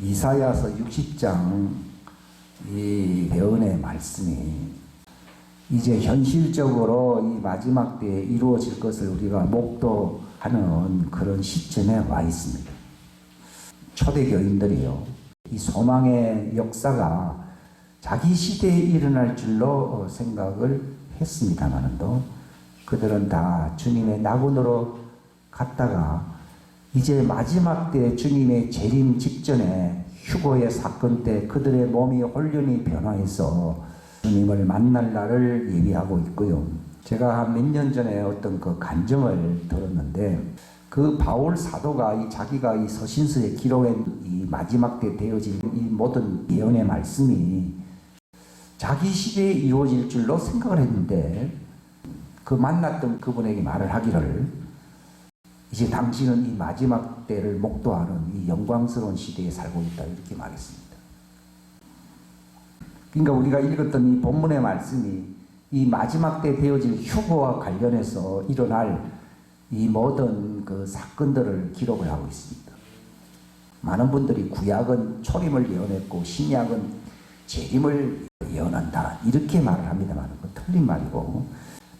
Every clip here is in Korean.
이사야서 60장 이 배은의 말씀이 이제 현실적으로 이 마지막 때에 이루어질 것을 우리가 목도하는 그런 시점에 와 있습니다. 초대교인들이요. 이 소망의 역사가 자기 시대에 일어날 줄로 어, 생각을 했습니다만도 그들은 다 주님의 낙원으로 갔다가 이제 마지막 때 주님의 재림 직전에 휴거의 사건 때 그들의 몸이 혼련히 변화해서 주님을 만날 날을 예비하고 있고요. 제가 한 몇 년 전에 어떤 그 간증을 들었는데 그 바울 사도가 이 자기가 이 서신서에 기록한 이 마지막 때 되어질 이 모든 예언의 말씀이 자기 시대에 이루어질 줄로 생각을 했는데 그 만났던 그분에게 말을 하기를 이제 당신은 이 마지막 때를 목도하는 이 영광스러운 시대에 살고 있다 이렇게 말했습니다. 그러니까 우리가 읽었던 이 본문의 말씀이 이 마지막 때 되어질 휴거와 관련해서 일어날 이 모든 그 사건들을 기록을 하고 있습니다. 많은 분들이 구약은 초림을 예언했고 신약은 재림을 예언한다 이렇게 말을 합니다만 그 틀린 말이고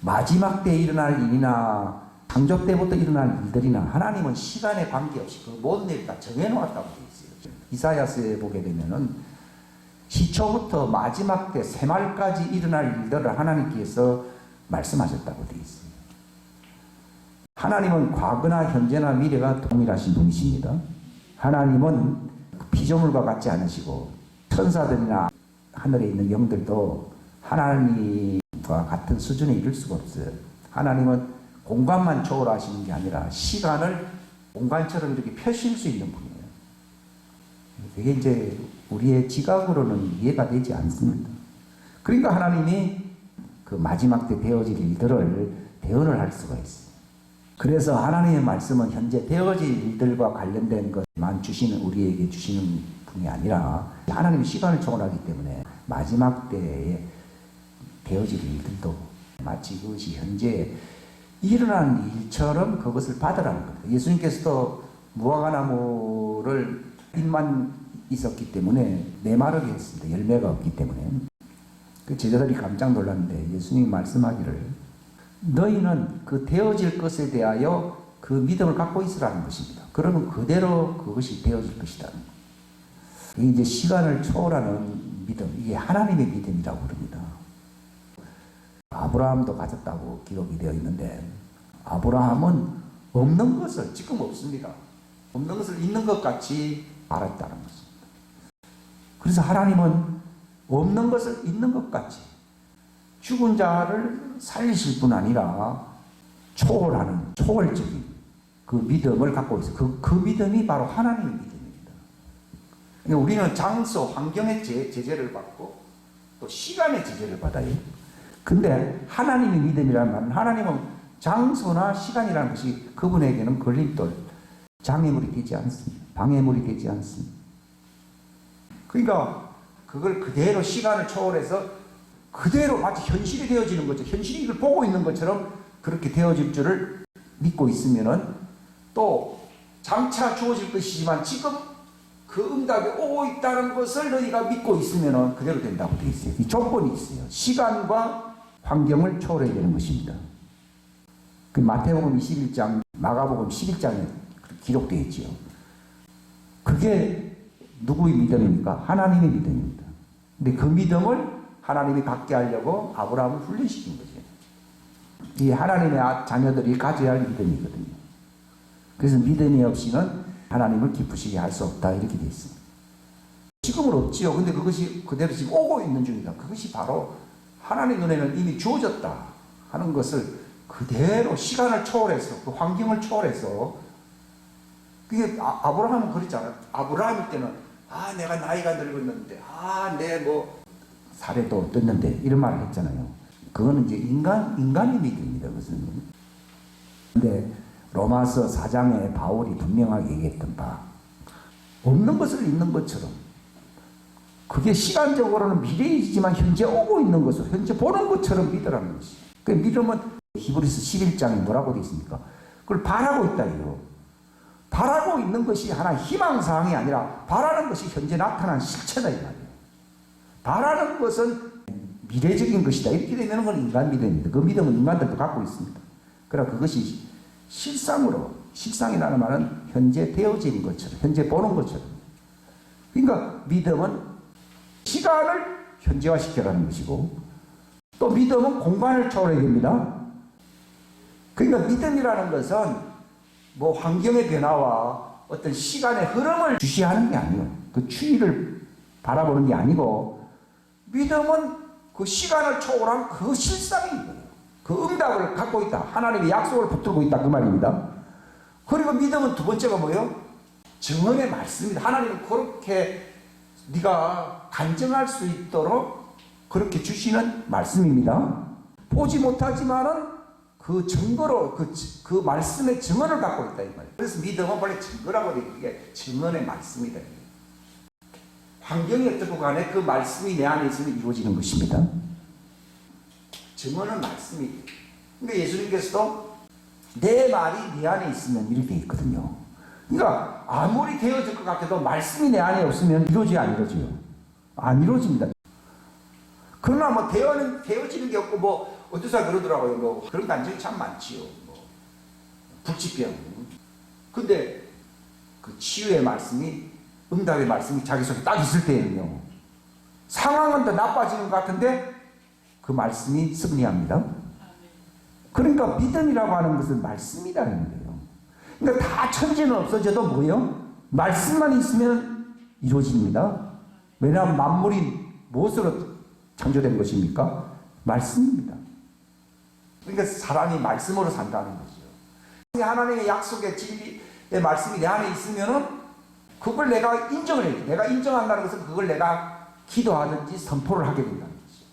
마지막 때 일어날 일이나 창조 때부터 일어날 일들이나 하나님은 시간에 관계없이 그 모든 일을 다 정해놓았다고 되어 있어요. 이사야서에 보게 되면은 시초부터 마지막 때 새말까지 일어날 일들을 하나님께서 말씀하셨다고 되어 있어요. 하나님은 과거나 현재나 미래가 동일하신 분이십니다. 하나님은 피조물과 같지 않으시고 천사들이나 하늘에 있는 영들도 하나님과 같은 수준에 이를 수가 없어요. 하나님은 공간만 초월하시는 게 아니라 시간을 공간처럼 이렇게 펴실 수 있는 분이에요. 그게 이제 우리의 지각으로는 이해가 되지 않습니다. 그러니까 하나님이 그 마지막 때 되어질 일들을 대언을 할 수가 있어요. 그래서 하나님의 말씀은 현재 되어질 일들과 관련된 것만 주시는 우리에게 주시는 분이 아니라 하나님이 시간을 초월하기 때문에 마지막 때에 되어질 일들도 마치 그것이 현재 일어난 일처럼 그것을 받으라는 겁니다. 예수님께서도 무화과나무를 잎만 있었기 때문에 메마르게 했습니다. 열매가 없기 때문에. 그 제자들이 깜짝 놀랐는데 예수님이 말씀하기를 너희는 그 되어질 것에 대하여 그 믿음을 갖고 있으라는 것입니다. 그러면 그대로 그것이 되어질 것이다. 이게 이제 시간을 초월하는 믿음, 이게 하나님의 믿음이라고 그럽니다. 아브라함도 가졌다고 기록이 되어 있는데 아브라함은 없는 것을 지금 없습니다. 없는 것을 있는 것 같이 알았다는 것입니다. 그래서 하나님은 없는 것을 있는 것 같이 죽은 자를 살리실 뿐 아니라 초월하는 초월적인 그 믿음을 갖고 있어요. 그, 그 믿음이 바로 하나님의 믿음입니다. 그러니까 우리는 장소, 환경의 제, 제재를 받고 또 시간의 제재를 받아요. 근데 하나님의 믿음이라는 말은 하나님은 장소나 시간이라는 것이 그분에게는 걸림돌, 장애물이 되지 않습니다. 방해물이 되지 않습니다. 그러니까 그걸 그대로 시간을 초월해서 그대로 마치 현실이 되어지는 거죠. 현실이 이걸 보고 있는 것처럼 그렇게 되어질 줄을 믿고 있으면은 또 장차 주어질 것이지만 지금 그 응답이 오고 있다는 것을 너희가 믿고 있으면은 그대로 된다고 되어 있어요. 이 조건이 있어요. 시간과 환경을 초월해야 되는 것입니다. 그 마태복음 21장, 마가복음 11장에 기록되어 있지요. 그게 누구의 믿음입니까? 하나님의 믿음입니다. 근데 그 믿음을 하나님이 갖게 하려고 아브라함을 훈련시킨 거죠. 이 하나님의 아- 자녀들이 가져야 할 믿음이거든요. 그래서 믿음이 없이는 하나님을 기쁘시게 할 수 없다 이렇게 되어 있습니다. 지금은 없지요. 근데 그것이 그대로 지금 오고 있는 중이다. 그것이 바로 하나님 눈에는 이미 주어졌다 하는 것을 그대로 시간을 초월해서 그 환경을 초월해서 그게 아, 아브라함은 그랬잖아요. 아브라함일 때는 아 내가 나이가 늙었는데 아내뭐 살에도 떴는데 이런 말을 했잖아요. 그거는 이제 인간 인간의 믿음입니다. 그것은. 근데 로마서 4장에 바울이 분명하게 얘기했던 바 없는 것을 있는 것처럼 그게 시간적으로는 미래이지만 현재 오고 있는 것을 현재 보는 것처럼 믿으라는 것이. 그 믿음은 히브리서 11장에 뭐라고 되어 있습니까? 그걸 바라고 있다 이요. 바라고 있는 것이 하나 희망 사항이 아니라 바라는 것이 현재 나타난 실체다 이 말이에요. 바라는 것은 미래적인 것이다. 이렇게 되면 그건 인간 믿음입니다. 그 믿음은 인간들도 갖고 있습니다. 그러나 그것이 실상으로, 실상이라는 말은 현재 되어진 것처럼, 현재 보는 것처럼. 그러니까 믿음은 시간을 현재화시켜라는 것이고, 또 믿음은 공간을 초월해야 됩니다. 그러니까 믿음이라는 것은 뭐 환경의 변화와 어떤 시간의 흐름을 주시하는 게 아니에요. 그 추이를 바라보는 게 아니고, 믿음은 그 시간을 초월한 그 실상인 거예요. 그 응답을 갖고 있다. 하나님의 약속을 붙들고 있다. 그 말입니다. 그리고 믿음은 두 번째가 뭐예요? 증언의 말씀입니다. 하나님은 그렇게 네가 간증할 수 있도록 그렇게 주시는 말씀입니다. 보지 못하지만은 그 증거로 그, 그 말씀의 증언을 갖고 있다 이 말이에요. 그래서 믿음은 원래 증거라고 되어 이게 증언의 말씀이다. 환경이 어떻고 간에 그 말씀이 내 안에 있으면 이루어지는 것입니다. 증언은 말씀이. 근데 예수님께서도 내 말이 내 안에 있으면 이렇게 돼 있거든요. 그러니까 아무리 되어질 것 같아도 말씀이 내 안에 없으면 이루어지 안 이루어져요. 안 이루어집니다. 그러나 뭐 되어는 되어지는 게 없고 뭐 어디서 그러더라고요. 뭐 그런 간증이 참 많지요. 뭐 불치병. 근데 그 치유의 말씀이 응답의 말씀이 자기 속에 딱 있을 때에는요. 상황은 더 나빠지는 것 같은데 그 말씀이 승리합니다. 그러니까 믿음이라고 하는 것은 말씀이라는 거예요. 그러니까 다 천지는 없어져도 뭐예요? 말씀만 있으면 이루어집니다. 왜냐하면 만물이 무엇으로 창조된 것입니까? 말씀입니다. 그러니까 사람이 말씀으로 산다는 거죠. 하나님의 약속의 진리의 말씀이 내 안에 있으면은 그걸 내가 인정을 해요. 내가 인정한다는 것은 그걸 내가 기도하든지 선포를 하게 된다는 거죠.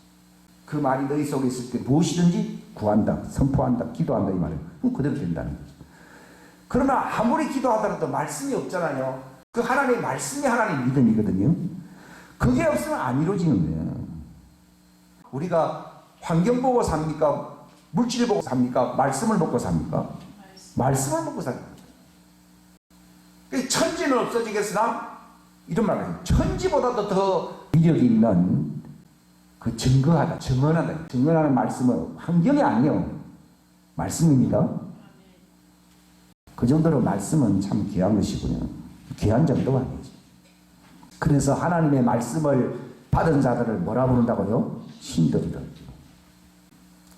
그 말이 너희 속에 있을 때 무엇이든지 구한다, 선포한다, 기도한다 이. 그럼 그대로 된다는 거죠. 그러나 아무리 기도하더라도 말씀이 없잖아요. 그 하나님의 말씀이 하나님의 믿음이거든요. 그게 없으면 안 이루어지는 거예요. 우리가 환경 보고 삽니까? 물질 보고 삽니까? 말씀을 먹고 삽니까? 말씀 을 먹고 삽니다. 그 천지는 없어지겠으나 이런 말이에요. 천지보다도 더 위력이 있는 그 증거하다, 증언하다. 증언하는 말씀은 환경이 아니에요. 말씀입니다. 그 정도로 말씀은 참 귀한 것이군요. 귀한 정도가 아니죠. 그래서 하나님의 말씀을 받은 자들을 뭐라 부른다고요? 신들이라.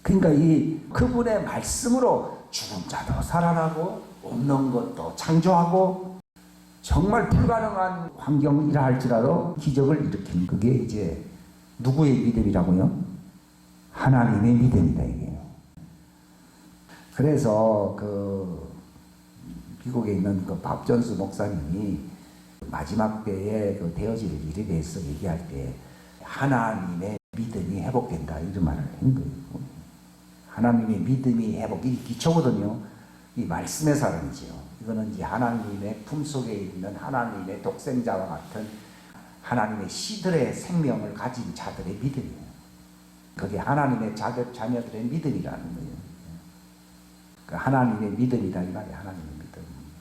그러니까 이 그분의 말씀으로 죽은 자도 살아나고 없는 것도 창조하고 정말 불가능한 환경이라 할지라도 기적을 일으킨 그게 이제 누구의 믿음이라고요? 하나님의 믿음이다 이게요. 그래서 그 미국에 있는 그 밥전수 목사님이 마지막 때에 그 되어질 일에 대해서 얘기할 때 하나님의 믿음이 회복된다 이런 말을 한 거예요. 하나님의 믿음이 회복 이 기초거든요. 이 말씀의 사람이지요. 이거는 이제 하나님의 품 속에 있는 하나님의 독생자와 같은 하나님의 시들의 생명을 가진 자들의 믿음이에요. 그게 하나님의 자녀들의 믿음이라는 거예요. 그 하나님의 믿음이다 이 말이에요. 하나님의 믿음.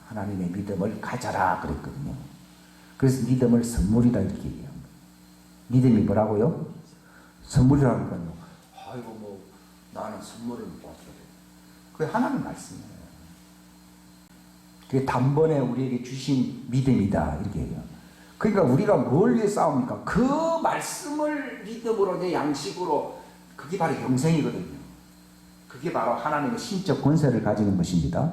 하나님의 믿음을 가져라 그랬거든요. 그래서 믿음을 선물이다 이렇게 얘기합니다. 믿음이 뭐라고요? 선물이라니까요. 아이고 뭐 나는 선물을 못 받아요. 그게 하나님 말씀이에요. 그게 단번에 우리에게 주신 믿음이다 이렇게 해요. 그러니까 우리가 뭘 위해 싸웁니까? 그 말씀을 믿음으로 내 양식으로 그게 바로 영생이거든요. 그게 바로 하나님의 신적 권세를 가지는 것입니다.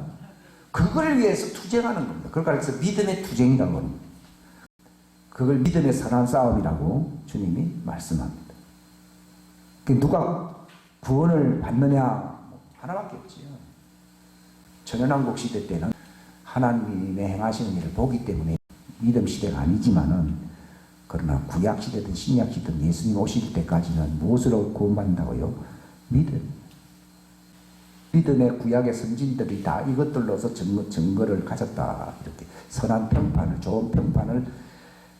그걸 위해서 투쟁하는 겁니다. 그러니까 믿음의 투쟁이라고 합니다. 그걸 믿음의 선한 싸움이라고 주님이 말씀합니다. 누가 구원을 받느냐 하나밖에 없지요. 전현왕국 시대 때는 하나님의 행하시는 일을 보기 때문에 믿음 시대가 아니지만은 그러나 구약 시대든 신약 시대든 예수님 오실 때까지는 무엇으로 구원받는다고요? 믿음. 믿음의 구약의 선진들이 다 이것들로서 증거, 증거 를 가졌다. 이렇게 선한 평판을, 좋은 평판을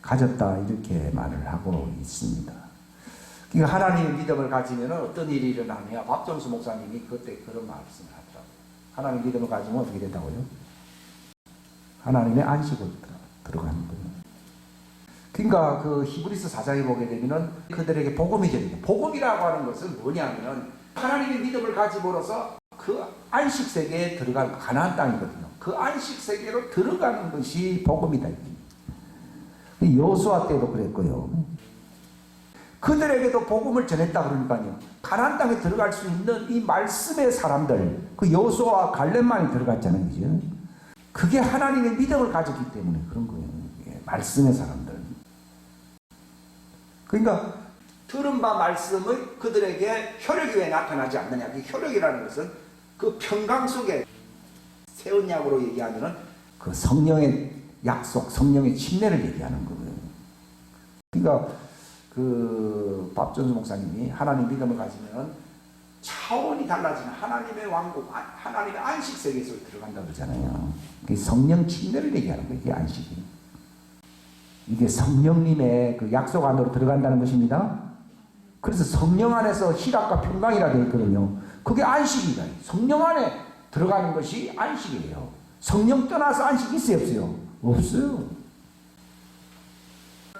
가졌다. 이렇게 말을 하고 있습니다. 그러니까 하나님의 믿음을 가지면 어떤 일이 일어나냐. 박정수 목사님이 그때 그런 말씀을 하더라고요. 하나님 믿음을 가지면 어떻게 된다고요? 하나님의 안식으로 들어가는 거예요. 그러니까 그 히브리스 4장에 보게 되면은 그들에게 복음이 전해져. 복음이라고 하는 것은 뭐냐면은 하나님의 믿음을 가지고로서 그 안식 세계에 들어가는 가나안 땅이거든요. 그 안식 세계로 들어가는 것이 복음이다. 여호수아 때도 그랬고요. 그들에게도 복음을 전했다 그러니까요. 가나안 땅에 들어갈 수 있는 이 말씀의 사람들, 그 여호수아와 갈렙만이 들어갔잖아요. 그죠? 그게 하나님의 믿음을 가졌기 때문에 그런 거예요. 예, 말씀의 사람들. 그러니까 들은 바 말씀의 그들에게 혈육이 왜 나타나지 않느냐. 그 혈육이라는 것은 그 평강 속에 새 언약으로 얘기하면은 그 성령의 약속, 성령의 침례를 얘기하는 거예요. 그러니까 그 밥전수 목사님이 하나님 믿음을 가지면 차원이 달라지는 하나님의 왕국, 아- 하나님의 안식 세계에서 들어간다 그러잖아요. 그 성령 침례를 얘기하는 거예요. 이게 안식이. 이게 성령님의 그 약속 안으로 들어간다는 것입니다. 그래서 성령 안에서 희락과 평강이라 되어 있거든요. 그게 안식이다. 성령 안에 들어가는 것이 안식이에요. 성령 떠나서 안식 있어요, 없어요? 없어요.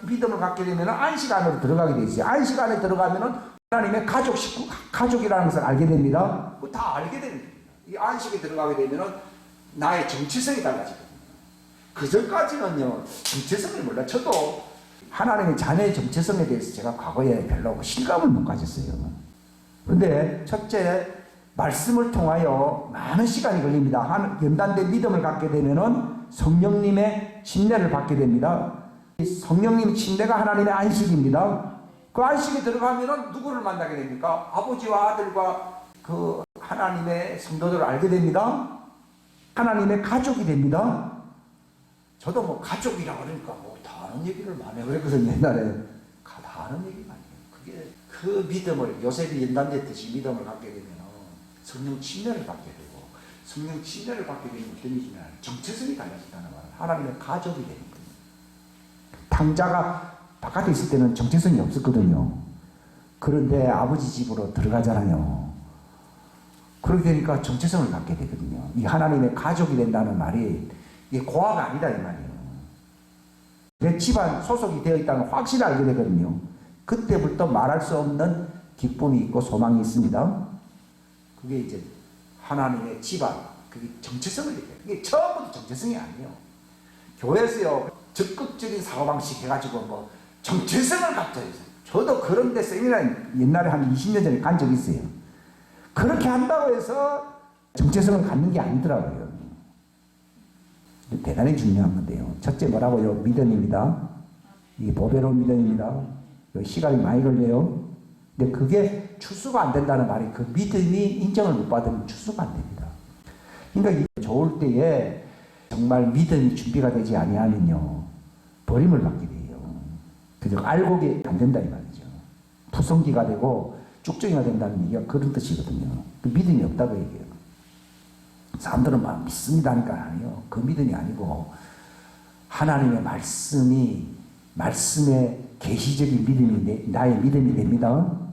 믿음을 갖게 되면 안식 안으로 들어가게 돼 있어요. 안식 안에 들어가면은 하나님의 가족 식구, 가족이라는 것을 알게 됩니다. 그거 다 알게 됩니다. 이 안식에 들어가게 되면은 나의 정체성이 달라지거든요. 그 전까지는요, 정체성을 몰라. 저도 하나님의 자녀의 정체성에 대해서 제가 과거에 별로 실감을 못 가졌어요. 그런데 첫째, 말씀을 통하여 많은 시간이 걸립니다. 한 연단된 믿음을 갖게 되면은 성령님의 침례를 받게 됩니다. 이 성령님 침례가 하나님의 안식입니다. 그 안식에 들어가면은 누구를 만나게 됩니까? 아버지와 아들과 그 하나님의 성도들을 알게 됩니다. 하나님의 가족이 됩니다. 저도 뭐 가족이라고 그러니까 뭐 다른 얘기를 많이. 그랬거든요. 옛날에 가- 다른 얘기 많이 해요. 그게 그 믿음을 요셉이 연단됐듯이 믿음을 갖게 되면 성령 침례를 받게 되고 성령 침례를 받게 되면 어떤 일이냐 정체성이 달라진다는 말은 하나님의 가족이 되는 거예요. 당자가 바깥에 있을 때는 정체성이 없었거든요. 그런데 아버지 집으로 들어가잖아요. 그렇게 되니까 정체성을 갖게 되거든요. 이 하나님의 가족이 된다는 말이 이게 고아가 아니다 이 말이에요. 내 집안 소속이 되어 있다는 확신을 알게 되거든요. 그때부터 말할 수 없는 기쁨이 있고 소망이 있습니다. 그게 이제 하나님의 집안, 그게 정체성을 얘기해요. 이게 처음부터 정체성이 아니에요. 교회에서요, 적극적인 사고방식 해가지고 뭐 정체성을 갖자 했어요. 저도 그런 데 세미나 옛날에 한 20년 전에 간 적이 있어요. 그렇게 한다고 해서 정체성을 갖는 게 아니더라고요. 대단히 중요한 건데요. 첫째 뭐라고요? 믿음입니다. 이게 보배로운 믿음입니다. 시간이 많이 걸려요. 근데 그게 추수가 안 된다는 말이 그 믿음이 인정을 못 받으면 추수가 안 됩니다. 그러니까 이 좋을 때에 정말 믿음이 준비가 되지 아니하면요 버림을 받게 돼요. 그죠? 알고게 안 된다 이 말이죠. 투성기가 되고 쭉정이가 된다는 얘기가 그런 뜻이거든요. 그 믿음이 없다고 얘기해요. 사람들은 막 믿습니다니까 아니요. 그 믿음이 아니고 하나님의 말씀이 말씀의 계시적인 믿음이 내, 나의 믿음이 됩니다.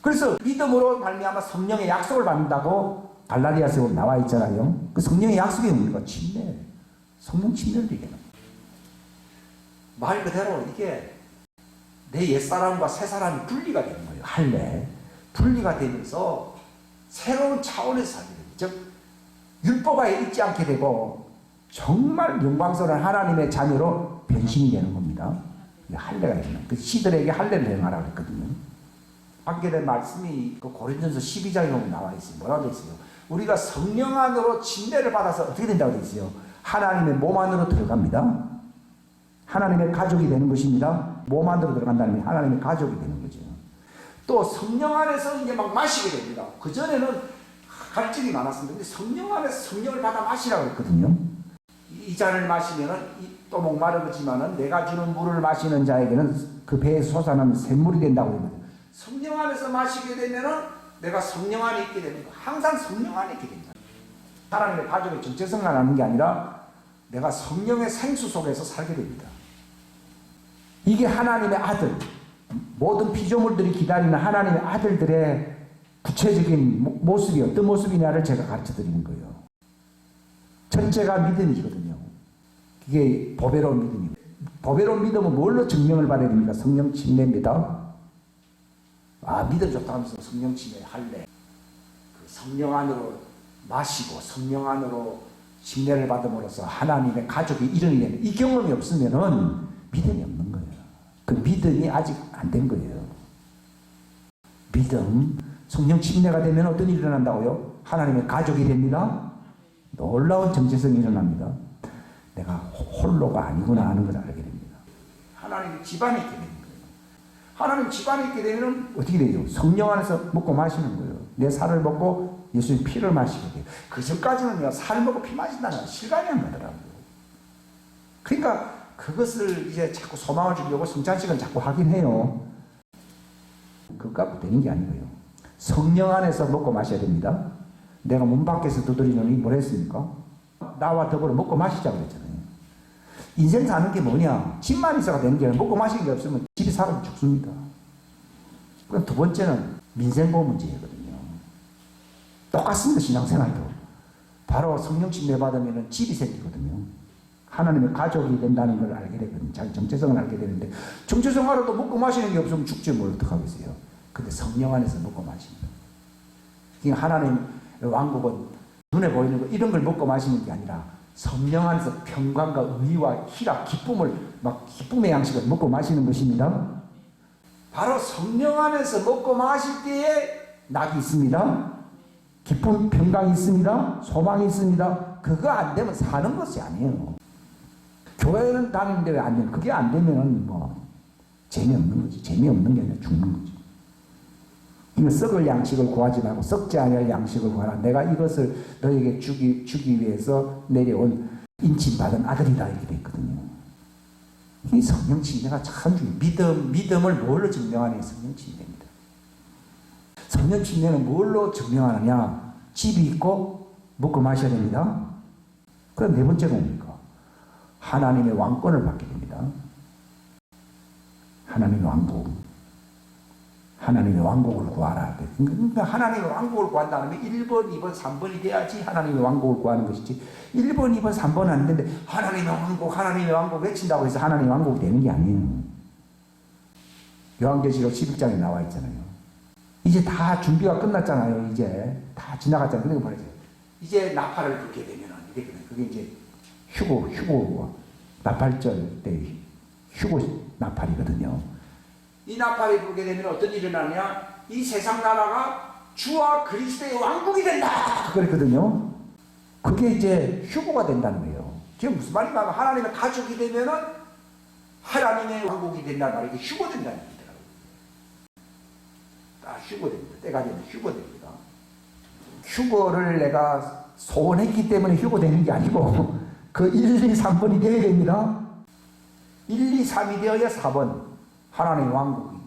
그래서 믿음으로 말미암아 성령의 약속을 받는다고 갈라디아서에 나와 있잖아요. 그 성령의 약속이 뭡니까? 침례. 성령 침례를 얘기하는. 말 그대로 이게 내 옛사람과 새사람이 분리가 되는 거예요. 할례. 분리가 되면서 새로운 차원에서 살게 됩니다. 즉 율법화에 있지 않게 되고 정말 영광스러운 하나님의 자녀로 변신이 되는 겁니다. 할례가 있는 그 시들에게 할례를 행하라고 했거든요. 밖에 된 말씀이 그 고린전서 12장에 보면 나와 있어요. 뭐라고 되어 있어요? 우리가 성령 안으로 침례를 받아서 어떻게 된다고 되어 있어요? 하나님의 몸 안으로 들어갑니다. 하나님의 가족이 되는 것입니다. 몸 안으로 들어간다는 게 하나님의 가족이 되는 거죠. 또 성령 안에서 이제 막 마시게 됩니다. 그 전에는 갈증이 많았습니다. 근데 성령 안에서 성령을 받아 마시라고 했거든요. 이 잔을 마시면은 또 목마르지만은 내가 주는 물을 마시는 자에게는 그 배에 솟아나는 샘물이 된다고 했거든요. 성령 안에서 마시게 되면은 내가 성령 안에 있게 됩니다. 항상 성령 안에 있게 됩니다. 하나님의 가족의 정체성을 아는 게 아니라 내가 성령의 생수 속에서 살게 됩니다. 이게 하나님의 아들, 모든 피조물들이 기다리는 하나님의 아들들의 구체적인 모- 모습이 어떤 모습이냐를 제가 가르쳐 드리는 거예요. 첫째가 믿음이거든요. 이게 보배로운 믿음이에요. 보배로운 믿음은 뭘로 증명을 받아야 됩니까? 성령 침례입니다. 아, 믿음 좋다 하면서 성령 침례 할래. 그 성령 안으로 마시고 성령 안으로 침례를 받음으로써 하나님의 가족이 되는 이 경험이 없으면은 믿음이 없는 거예요. 그 믿음이 아직 안 된 거예요. 믿음, 성령 침례가 되면 어떤 일이 일어난다고요? 하나님의 가족이 됩니다. 놀라운 정체성이 일어납니다. 내가 홀로가 아니구나 하는 걸 알게 됩니다. 하나님 집안에 있게 되는 거예요. 하나님 집 안에 있게 되면 어떻게 되죠? 성령 안에서 먹고 마시는 거예요. 내 살을 먹고 예수의 피를 마시게 돼요. 그 전까지는 살 먹고 피 마신다는 건 실감이 안 나더라고요. 그러니까 그것을 이제 자꾸 소망을 주려고 성찬식은 자꾸 하긴 해요. 갖고 되는 게 아니고요. 성령 안에서 먹고 마셔야 됩니다. 내가 문 밖에서 두드리더니 뭘 했습니까? 나와 더불어 먹고 마시자 그랬잖아요. 인생 사는 게 뭐냐? 집만 있어가 되는 게 먹고 마시는 게 없으면 집이 사람 죽습니다. 그럼 두 번째는 민생보험 문제거든요. 똑같습니다, 신앙생활도. 바로 성령 침례 받으면 집이 생기거든요. 하나님의 가족이 된다는 걸 알게 되거든요. 자기 정체성을 알게 되는데, 정체성 알아도 먹고 마시는 게 없으면 죽지 뭘 어떡하겠어요. 근데 성령 안에서 먹고 마십니다. 이게 하나님 왕국은 눈에 보이는 거 이런 걸 먹고 마시는 게 아니라 성령 안에서 평강과 의와 희락, 기쁨을 막 기쁨의 양식을 먹고 마시는 것입니다. 바로 성령 안에서 먹고 마실 때에 낙이 있습니다. 기쁨, 평강이 있습니다. 소망이 있습니다. 그거 안 되면 사는 것이 아니에요. 교회는 다니는데 왜안 되는? 그게 안 되면 뭐 재미없는 거지. 재미없는 게 아니라 죽는 거지. 이거 썩을 양식을 구하지 말고 썩지 아니할 양식을 구하라. 내가 이것을 너에게 주기 주기 위해서 내려온 인침받은 아들이다 이렇게 됐거든요. 이 성령 침례가 참 중요. 믿음 믿음을 뭘로 증명하는 성령 침례입니다. 성령 침례는 뭘로 증명하느냐? 집이 있고 먹고 마셔야 됩니다. 그럼 네 번째가 뭡니까? 하나님의 왕권을 받게 됩니다. 하나님의 왕국. 하나님의 왕국을 구하라. 그러니까 하나님의 왕국을 구한다면 1번, 2번, 3번이 돼야지 하나님의 왕국을 구하는 것이지. 1번, 2번, 3번은 안 되는데 하나님의 왕국, 하나님의 왕국 외친다고 해서 하나님의 왕국이 되는 게 아니에요. 요한계시록 11장에 나와 있잖아요. 이제 다 준비가 끝났잖아요. 이제 다 지나갔잖아요. 그러니까 말이죠. 이제 나팔을 불게 되면 이렇게 그게 이제 휴고, 휴고, 나팔절 때 휴고 나팔이거든요. 이 나팔이 불게 되면 어떤 일이 일어나냐? 이 세상 나라가 주와 그리스도의 왕국이 된다. 그랬거든요. 그게 이제 휴고가 된다는 거예요. 지금 무슨 말인가 하나님의 가족이 되면은 하나님의 왕국이 된다는 말이 이게 휴고 된다는 얘기더라고요. 다 휴고 됩니다. 때가 되면 휴고 됩니다. 휴고를 내가 소원했기 때문에 휴고 되는 게 아니고 그 1, 2, 3번이 되어야 됩니다. 1, 2, 3이 되어야 4번. 하나님의 왕국이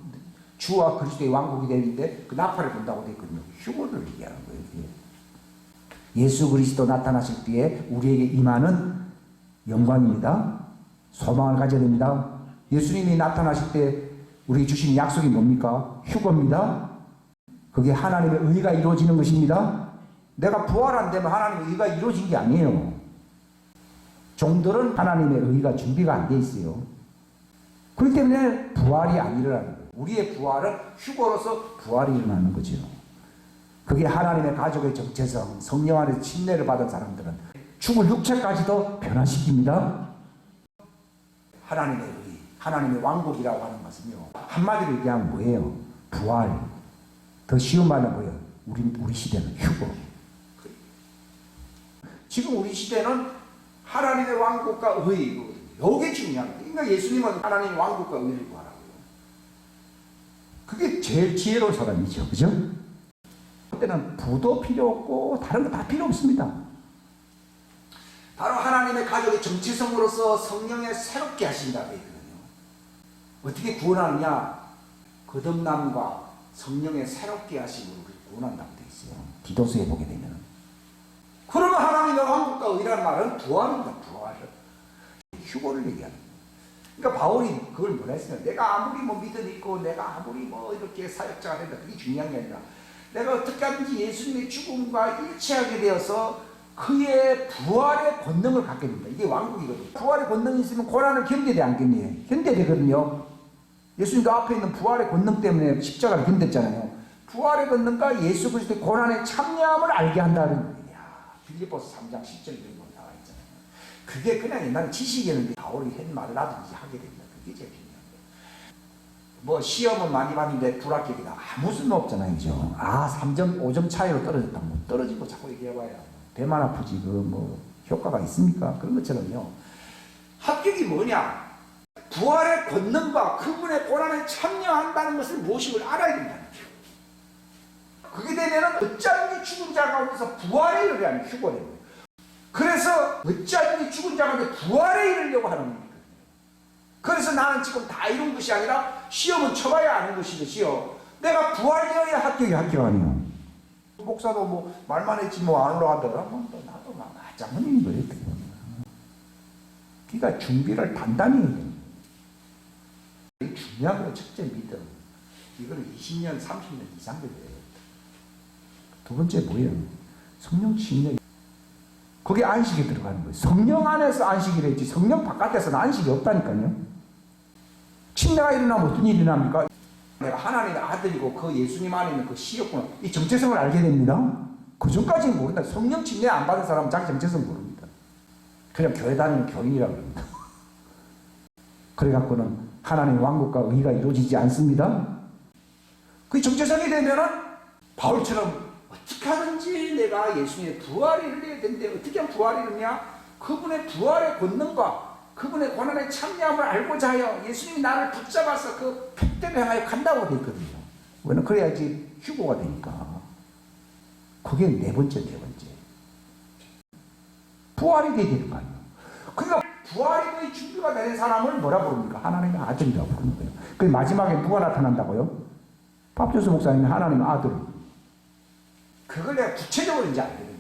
주와 그리스도의 왕국이 되는데 그 나팔을 분다고 되어 있거든요. 휴고를 얘기하는 거예요. 예수 그리스도 나타나실 때에 우리에게 임하는 영광입니다. 소망을 가져야 됩니다. 예수님이 나타나실 때 우리에게 주신 약속이 뭡니까? 휴고입니다. 그게 하나님의 의가 이루어지는 것입니다. 내가 부활 안 되면 하나님의 의가 이루어진 게 아니에요. 종들은 하나님의 의가 준비가 안 돼 있어요. 그렇기 때문에 부활이 안 일어나는 거예요. 우리의 부활은 휴고로서 부활이 일어나는 거죠. 그게 하나님의 가족의 정체성, 성령 안에서 침례를 받은 사람들은 죽을 육체까지도 변화시킵니다. 하나님의 의, 하나님의 왕국이라고 하는 것은요. 한마디로 얘기하면 뭐예요? 부활. 더 쉬운 말은 뭐예요? 우리, 우리 시대는 휴고. 지금 우리 시대는 하나님의 왕국과 의거든요. 이게 거예요. 그러니까 예수님은 하나님의 왕국과 의를 구하라고요. 그게 제일 지혜로운 사람이죠. 그죠? 그때는 부도 필요 없고 다른 거 다 필요 없습니다. 바로 하나님의 가족의 정체성으로서 성령에 새롭게 하신다고 했거든요. 어떻게 구원하느냐? 거듭남과 성령의 새롭게 하심으로 구원한다고 되어 있어요. 디도서에 보게 되면. 그러면 하나님의 왕국과 의라는 말은 부활입니다. 부활. 휴고를 얘기하는. 그러니까 바울이 그걸 뭐라 했어요? 내가 아무리 뭐 믿음 있고 내가 아무리 뭐 이렇게 사역자가 된다. 그게 중요한 게 아니라 내가 어떻게 하든지 예수님의 죽음과 일치하게 되어서 그의 부활의 권능을 갖게 됩니다. 이게 왕국이거든요. 부활의 권능이 있으면 고난을 견뎌야 돼, 안 견뎌야 견뎌야 되거든요. 예수님도 앞에 있는 부활의 권능 때문에 십자가를 견뎠잖아요. 부활의 권능과 예수 그리스도의 고난에 참여함을 알게 한다는 거예요. 빌리포스 3장 10절 이런 거 나와 있잖아요. 그게 그냥 옛날에 지식이었는데 바울이 한 말을 이제 하게 됩니다. 그게 제일 중요한 거예요. 뭐 시험은 많이 봤는데 불합격이다. 아무 쓸모 없잖아요. 그죠? 아, 3점, 5점 차이로 떨어졌다. 뭐 떨어지고 자꾸 얘기해봐야 배만 아프지. 그 뭐 효과가 있습니까? 그런 것처럼요. 합격이 뭐냐? 부활의 권능과 그분의 고난에 참여한다는 것을 무엇임을 알아야 된다는 거죠. 그게 되면은 어쩌든지 죽은 자 가운데서 부활에 이르려는 휴거래요. 그래서 어쩌든지 죽은 자 가운데 부활에 이르려고 하는 겁니다. 그래서 나는 지금 다 이룬 것이 아니라 시험은 쳐봐야 아는 것이듯이요. 내가 부활되어야 합격이 합격 아니요. 목사도 뭐 말만 했지 뭐 안 올라간다 그러면 또 나도 막 아장머니인 거예요. 네가 준비를 단단히. 이게 중요한 건 첫째 믿음. 이거는 20년, 30년 이상 걸려요. 두 번째 뭐예요? 성령 침례. 그게 안식에 들어가는 거예요. 성령 안에서 안식이라 했지 성령 바깥에서는 안식이 없다니까요. 침례가 일어나면 어떤 일이 납니까? 내가 하나님의 아들이고 그 예수님 안에 있는 그 시였구나. 이 정체성을 알게 됩니다. 그 전까지는 모른다. 성령 침례 안 받은 사람은 자기 정체성 모릅니다. 그냥 교회 다니는 교인이라고 합니다. 그래갖고는 하나님의 왕국과 의가 이루어지지 않습니다. 그 정체성이 되면은 바울처럼 어떻게 하든지 내가 예수님의 부활이 일어야 되는데 어떻게 하면 부활이 일어냐? 그분의 부활의 권능과 그분의 고난에 참여함을 알고자 하여 예수님이 나를 붙잡아서 그 핏대를 향하여 간다고 되어 있거든요. 왜냐면 그래야지 휴고가 되니까. 그게 네 번째, 네 번째. 부활이 되야 되는 거 아니에요. 그러니까 부활이 거의 준비가 된 사람을 뭐라 부릅니까? 하나님의 아들이라고 부르는 거예요. 그 마지막에 누가 나타난다고요? pap조수 목사님이 하나님의 아들. 그걸 내가 구체적으로 이제 알게.